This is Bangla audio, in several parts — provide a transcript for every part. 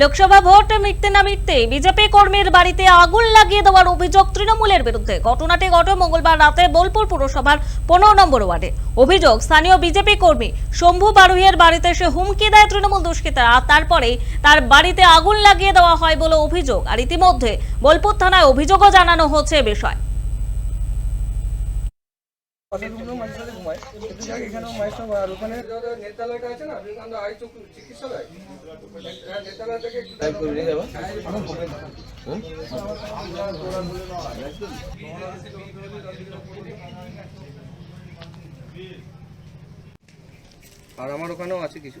লোকসভা ভোট মিটতে না মিটতে বিজেপি কর্মীর বাড়িতে আগুন লাগিয়ে দেওয়ার অভিযোগ তৃণমূলের বিরুদ্ধে। ঘটনাটি ঘটে মঙ্গলবার রাতে বোলপুর পুরসভার পনেরো নম্বর ওয়ার্ডে। অভিযোগ, স্থানীয় বিজেপি কর্মী শম্ভু বারুইয়ের বাড়িতে এসে হুমকি দেয় তৃণমূল দুষ্কৃতীরা আর তারপরেই তার বাড়িতে আগুন লাগিয়ে দেওয়া হয় বলে অভিযোগ। আর ইতিমধ্যে বোলপুর থানায় অভিযোগও জানানো হচ্ছে এ বিষয়ে পাশেরগুলো মাঝে সাথে ঘুমায়। কিন্তু যাক এখানেও মাইসটা আর ওখানে নেতালয়টা আছে না? বিবেকানন্দ চক্ষু চিকিৎসালয়? হ্যাঁ, নেতালয় থেকে আর আমার ওখানেও আছে কিছু।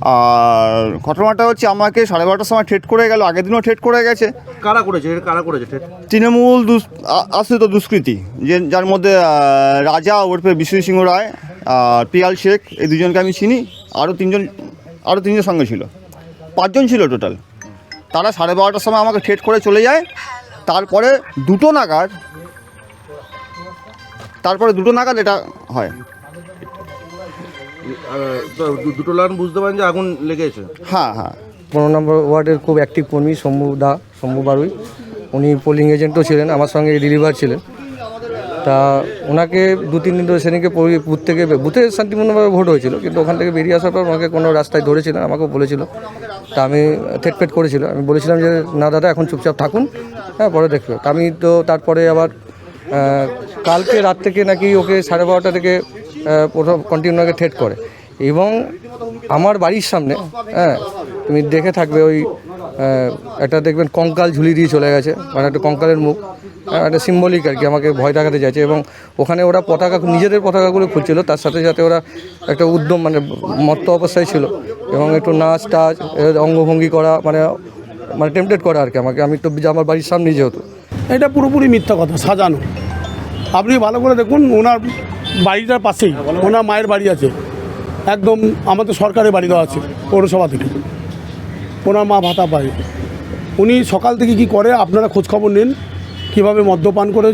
আর ঘটনাটা হচ্ছে আমাকে সাড়ে বারোটার সময় ঠেট করে গেল আগের দিনও ঠেট করে গেছে। কারা করেছে? কারা করেছে ঠেট? তৃণমূল আশ্রিত দুষ্কৃতী যে যার মধ্যে রাজা ওরফে বিশ্বজিৎ সিংহ রায় আর পিয়াল শেখ এই দুজনকে আমি চিনি আরও তিনজন আরও তিনজন সঙ্গে ছিল। পাঁচজন ছিল টোটাল তারা সাড়ে বারোটার সময় আমাকে ঠেট করে চলে যায়। তারপরে দুটো নাগাদ তারপরে দুটো নাগাদ এটা হয়। দুটো লাইন বুঝতে পারেন যে আগুন লেগেছে। হ্যাঁ হ্যাঁ। পনেরো নম্বর ওয়ার্ডের খুব অ্যাক্টিভ কর্মী শম্ভু দা শম্ভু বারুই। উনি পোলিং এজেন্টও ছিলেন আমার সঙ্গে ডেলিভার ছিলেন। তা ওনাকে দু তিন দিন ধরে সেদিনকে বুথ থেকে বুথে শান্তিপূর্ণভাবে ভোট হয়েছিল কিন্তু ওখান থেকে বেরিয়ে আসার পর ওনাকে কোনো রাস্তায় ধরেছিলেন আমাকেও বলেছিল। তা আমি থেটপেট করেছিল আমি বলেছিলাম যে না দাদা এখন চুপচাপ থাকুন হ্যাঁ পরে দেখবে আমি তো তারপরে আবার কালকে রাত থেকে নাকি ওকে সাড়ে বারোটা থেকে প্রথম কন্টিনিউ ওকে থ্রেট করে। এবং আমার বাড়ির সামনে হ্যাঁ তুমি দেখে থাকবে ওই একটা দেখবেন কঙ্কাল ঝুলি দিয়ে চলে গেছে মানে একটা কঙ্কালের মুখ হ্যাঁ, একটা সিম্বলিক আর কি আমাকে ভয় দেখাতে চাইছে। এবং ওখানে ওরা পতাকা নিজেদের পতাকাগুলো খুলছিল তার সাথে সাথে ওরা একটা উদ্যম মানে মত্ত অবস্থায় ছিল। এবং একটু নাচ টাচ অঙ্গভঙ্গি করা মানে মানে টেম্পটেড করা আর কি আমাকে। আমি তো আমার বাড়ির সামনে যেহেতু। এটা পুরোপুরি মিথ্যা কথা সাজানো। আপনি ভালো করে দেখুন ওনার বাড়িটার পাশেই, ওনার মায়ের বাড়ি আছে। একদম আমাদের সরকারের বাড়ি দেওয়া আছে, পৌরসভা থেকে। ওনার মা ভাতা পায়। উনি সকাল থেকে কি করে, আপনারা খোঁজখবর নিন, কীভাবে মদ্যপান করে,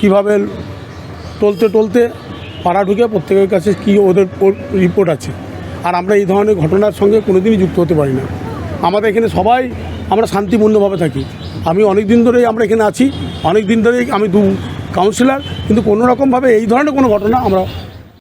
কীভাবে টলতে টলতে পাড়া ঢুকে প্রত্যেকের কাছে কি ওদের রিপোর্ট আছে। আর আমরা এই ধরনের ঘটনার সঙ্গে কোনোদিনই যুক্ত হতে পারি না। আমাদের এখানে সবাই আমরা শান্তিপূর্ণভাবে থাকি। আমি অনেক দিন ধরেই আমরা এখানে আছি অনেক দিন ধরেই আমি দু কাউন্সিলর কিন্তু কোনো রকমভাবে এই ধরনের কোনো ঘটনা আমরা